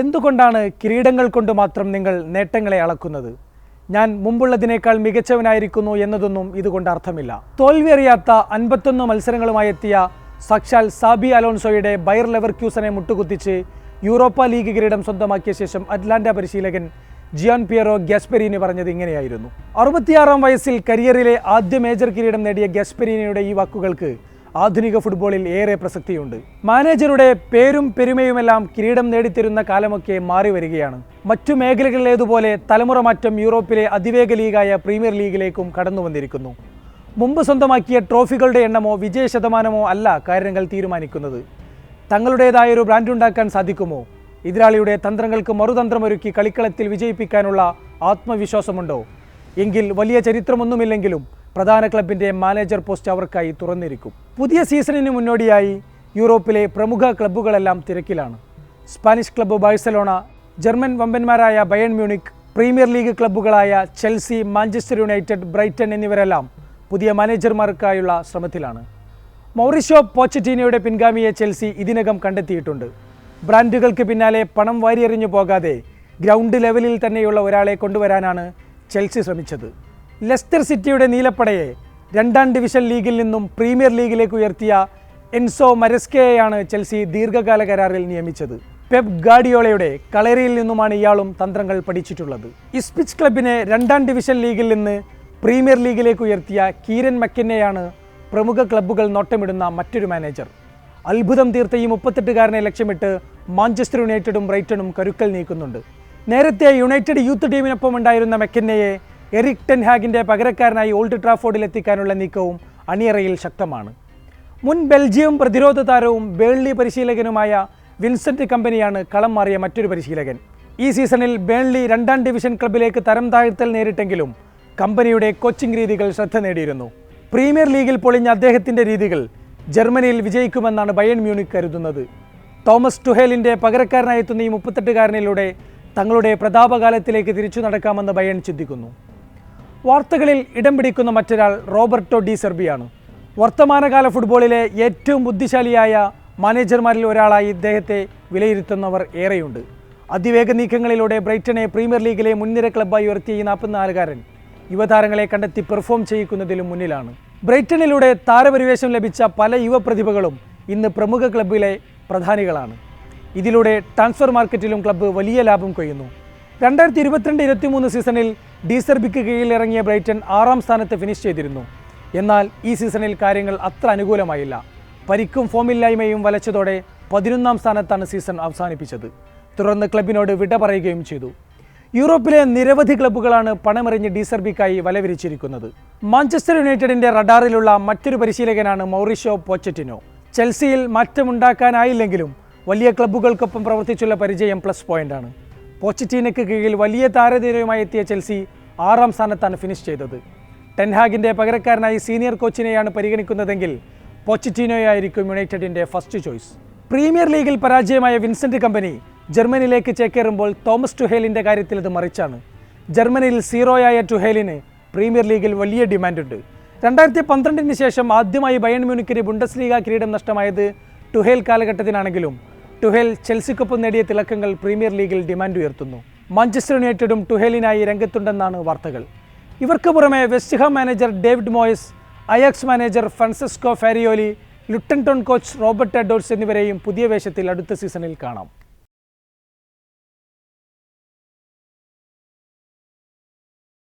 എന്തുകൊണ്ടാണ് കിരീടങ്ങൾ കൊണ്ട് മാത്രം നിങ്ങൾ നേട്ടങ്ങളെ അളക്കുന്നത്? ഞാൻ മുമ്പുള്ളതിനേക്കാൾ മികച്ചവനായിരിക്കുന്നു എന്നതൊന്നും ഇതുകൊണ്ട് അർത്ഥമില്ല. തോൽവി അറിയാത്ത അൻപത്തൊന്ന് മത്സരങ്ങളുമായി എത്തിയ സാക്ഷാൽ സാബി അലോൺസോയുടെ ബയർ ലെവർക്യൂസനെ മുട്ടുകുത്തിച്ച് യൂറോപ്പ ലീഗ് കിരീടം സ്വന്തമാക്കിയ ശേഷം അറ്റ്ലാന്റ പരിശീലകൻ ജിയാൻ പിയറോ ഗസ്പെരീനി പറഞ്ഞത് ഇങ്ങനെയായിരുന്നു. അറുപത്തിയാറാം വയസ്സിൽ കരിയറിലെ ആദ്യ മേജർ കിരീടം നേടിയ ഗ്യാസ്പെരീനിയുടെ ഈ വാക്കുകൾക്ക് ആധുനിക ഫുട്ബോളിൽ ഏറെ പ്രസക്തിയുണ്ട്. മാനേജറുടെ പേരും പെരുമയുമെല്ലാം കിരീടം നേടിത്തരുന്ന കാലമൊക്കെ മാറി വരികയാണ്. മറ്റു മേഖലകളിലേതുപോലെ തലമുറ മാറ്റം യൂറോപ്പിലെ അതിവേഗ ലീഗായ പ്രീമിയർ ലീഗിലേക്കും കടന്നു വന്നിരിക്കുന്നു. മുമ്പ് സ്വന്തമാക്കിയ ട്രോഫികളുടെ എണ്ണമോ വിജയ ശതമാനമോ അല്ല കാര്യങ്ങൾ തീരുമാനിക്കുന്നത്. തങ്ങളുടേതായൊരു ബ്രാൻഡ് ഉണ്ടാക്കാൻ സാധിക്കുമോ? എതിരാളിയുടെ തന്ത്രങ്ങൾക്ക് മറുതന്ത്രമൊരുക്കി കളിക്കളത്തിൽ വിജയിപ്പിക്കാനുള്ള ആത്മവിശ്വാസമുണ്ടോ? എങ്കിൽ വലിയ ചരിത്രമൊന്നുമില്ലെങ്കിലും പ്രധാന ക്ലബിന്റെ മാനേജർ പോസ്റ്റ് അവർക്കായി തുറന്നിരിക്കും. പുതിയ സീസണിന് മുന്നോടിയായി യൂറോപ്പിലെ പ്രമുഖ ക്ലബ്ബുകളെല്ലാം തിരക്കിലാണ്. സ്പാനിഷ് ക്ലബ്ബ് ബാഴ്സലോണ ജർമ്മൻ വമ്പന്മാരായ ബയൺ മ്യൂണിക് പ്രീമിയർ ലീഗ് ക്ലബ്ബുകളായ ചെൽസി മാഞ്ചസ്റ്റർ യുണൈറ്റഡ് ബ്രൈറ്റൺ എന്നിവരെല്ലാം പുതിയ മാനേജർമാർക്കായുള്ള ശ്രമത്തിലാണ്. മൗറിഷ്യോ പോച്ചറ്റീനയുടെ പിൻഗാമിയെ ചെൽസി ഇതിനകം കണ്ടെത്തിയിട്ടുണ്ട്. ബ്രാൻഡുകൾക്ക് പിന്നാലെ പണം വാരിയെറിഞ്ഞു പോകാതെ ഗ്രൗണ്ട് ലെവലിൽ തന്നെയുള്ള ഒരാളെ കൊണ്ടുവരാനാണ് ചെൽസി ശ്രമിച്ചത്. ലെസ്റ്റർ സിറ്റിയുടെ നീലപ്പടയെ രണ്ടാം ഡിവിഷൻ ലീഗിൽ നിന്നും പ്രീമിയർ ലീഗിലേക്ക് ഉയർത്തിയ എൻസോ മരസ്കയെയാണ് ചെൽസി ദീർഘകാല കരാറിൽ നിയമിച്ചത്. പെപ് ഗാഡിയോളയുടെ കളരിയിൽ നിന്നുമാണ് ഇയാളും തന്ത്രങ്ങൾ പഠിച്ചിട്ടുള്ളത്. ഇസ്പിച്ച് ക്ലബിനെ രണ്ടാം ഡിവിഷൻ ലീഗിൽ നിന്ന് പ്രീമിയർ ലീഗിലേക്ക് ഉയർത്തിയ കീരൻ മക്കിന്നെയാണ് പ്രമുഖ ക്ലബ്ബുകൾ നോട്ടമിടുന്ന മറ്റൊരു മാനേജർ. അത്ഭുതം തീർത്ത ഈ മുപ്പത്തെട്ടുകാരനെ ലക്ഷ്യമിട്ട് മാഞ്ചസ്റ്റർ യുണൈറ്റഡും ബ്രൈറ്റണും കരുക്കൽ നീക്കുന്നുണ്ട്. നേരത്തെ യുണൈറ്റഡ് യൂത്ത് ടീമിനൊപ്പം ഉണ്ടായിരുന്ന മെക്കന്നയെ എറിക് ടെൻ ടെൻഹാഗിന്റെ പകരക്കാരനായി ഓൾഡ് ട്രാഫോർഡിൽ എത്തിക്കാനുള്ള നീക്കവും അണിയറയിൽ ശക്തമാണ്. മുൻ ബെൽജിയം പ്രതിരോധ താരവും ബേൺലി പരിശീലകനുമായ വിൻസെന്റ് കമ്പനിയാണ് കളം മാറിയ മറ്റൊരു പരിശീലകൻ. ഈ സീസണിൽ ബേൺലി രണ്ടാം ഡിവിഷൻ ക്ലബിലേക്ക് തരം താഴ്ത്തൽ നേരിട്ടെങ്കിലും കമ്പനിയുടെ കോച്ചിംഗ് രീതികൾ ശ്രദ്ധ നേടിയിരുന്നു. പ്രീമിയർ ലീഗിൽ പൊളിഞ്ഞ അദ്ദേഹത്തിന്റെ രീതികൾ ജർമ്മനിയിൽ വിജയിക്കുമെന്നാണ് ബയൺ മ്യൂണിക് കരുതുന്നത്. തോമസ് ടുഹേലിന്റെ പകരക്കാരനായെത്തുന്ന ഈ മുപ്പത്തെട്ടുകാരനിലൂടെ തങ്ങളുടെ പ്രതാപകാലത്തിലേക്ക് തിരിച്ചു നടക്കാമെന്ന് ബയൺ ചിന്തിക്കുന്നു. വാർത്തകളിൽ ഇടം പിടിക്കുന്ന മറ്റൊരാൾ റോബർട്ടോ ഡി സെർബിയാണ്. വർത്തമാനകാല ഫുട്ബോളിലെ ഏറ്റവും ബുദ്ധിശാലിയായ മാനേജർമാരിൽ ഒരാളായി ഇദ്ദേഹത്തെ വിലയിരുത്തുന്നവർ ഏറെയുണ്ട്. അതിവേഗ നീക്കങ്ങളിലൂടെ ബ്രൈറ്റനെ പ്രീമിയർ ലീഗിലെ മുൻനിര ക്ലബ്ബായി ഉയർത്തിയ ഈ നാൽപ്പത്തിനാലുകാരൻ യുവതാരങ്ങളെ കണ്ടെത്തി പെർഫോം ചെയ്യിക്കുന്നതിലും മുന്നിലാണ്. ബ്രൈറ്റണിലൂടെ താരപരിവേശം ലഭിച്ച പല യുവപ്രതിഭകളും ഇന്ന് പ്രമുഖ ക്ലബ്ബിലെ പ്രധാനികളാണ്. ഇതിലൂടെ ട്രാൻസ്ഫർ മാർക്കറ്റിലും ക്ലബ്ബ് വലിയ ലാഭം കൊയ്യുന്നു. രണ്ടായിരത്തി ഇരുപത്തിരണ്ട് ഇരുപത്തിമൂന്ന് സീസണിൽ ഡീസർബിക്ക് കീഴിൽ ഇറങ്ങിയ ബ്രൈറ്റൺ ആറാം സ്ഥാനത്ത് ഫിനിഷ് ചെയ്തിരുന്നു. എന്നാൽ ഈ സീസണിൽ കാര്യങ്ങൾ അത്ര അനുകൂലമായില്ല. പരിക്കും ഫോമില്ലായ്മയും വലച്ചതോടെ പതിനൊന്നാം സ്ഥാനത്താണ് സീസൺ അവസാനിപ്പിച്ചത്. തുടർന്ന് ക്ലബിനോട് വിട പറയുകയും ചെയ്തു. യൂറോപ്പിലെ നിരവധി ക്ലബ്ബുകളാണ് പണമെറിഞ്ഞ് ഡീസർബിക്കായി വലവിരിച്ചിരിക്കുന്നത്. മാഞ്ചസ്റ്റർ യുണൈറ്റഡിന്റെ റഡാറിലുള്ള മറ്റൊരു പരിശീലകനാണ് മൗറിഷ്യോ പോച്ചറ്റിനോ. ചെൽസിയിൽ മാറ്റമുണ്ടാക്കാനായില്ലെങ്കിലും വലിയ ക്ലബ്ബുകൾക്കൊപ്പം പ്രവർത്തിച്ചുള്ള പരിചയം പ്ലസ് പോയിന്റാണ്. പോച്ചറ്റീനയ്ക്ക് കീഴിൽ വലിയ താരനിരയുമായി എത്തിയ ചെൽസി ആറാം സ്ഥാനത്താണ് ഫിനിഷ് ചെയ്തത്. ടെൻഹാഗിന്റെ പകരക്കാരനായി സീനിയർ കോച്ചിനെയാണ് പരിഗണിക്കുന്നതെങ്കിൽ പോച്ചറ്റീനോയായിരിക്കും യുണൈറ്റഡിന്റെ ഫസ്റ്റ് ചോയ്സ് പ്രീമിയർ ലീഗിൽ പരാജയമായ വിൻസെന്റ് കമ്പനി ജർമ്മനിയിലേക്ക് ചേക്കേറുമ്പോൾ തോമസ് ടുഹേലിന്റെ കാര്യത്തിൽ ഇത് മറിച്ചാണ്. ജർമ്മനിയിൽ സീറോയായ ടുഹേലിന് പ്രീമിയർ ലീഗിൽ വലിയ ഡിമാൻഡുണ്ട് രണ്ടായിരത്തി പന്ത്രണ്ടിന് ശേഷം ആദ്യമായി ബയൺ മ്യൂണിക്കിന് ബുണ്ടസ് ലീഗ കിരീടം നഷ്ടമായത് ടുഹേൽ കാലഘട്ടത്തിനാണെങ്കിലും ടുഹേൽ ചെൽസിക്കൊപ്പം നേടിയ തിളക്കങ്ങൾ പ്രീമിയർ ലീഗിൽ ഡിമാൻഡ് ഉയർത്തുന്നു. മാഞ്ചസ്റ്റർ യുണൈറ്റഡും ടുഹേലിനായി രംഗത്തുണ്ടെന്നാണ് വാർത്തകൾ. ഇവർക്ക് പുറമെ West Ham manager David Moyes Ajax manager Francesco Farioli Luton Town coach Robert Edwards എന്നിവരെയും പുതിയ വേഷത്തിൽ അടുത്ത സീസണിൽ കാണാം.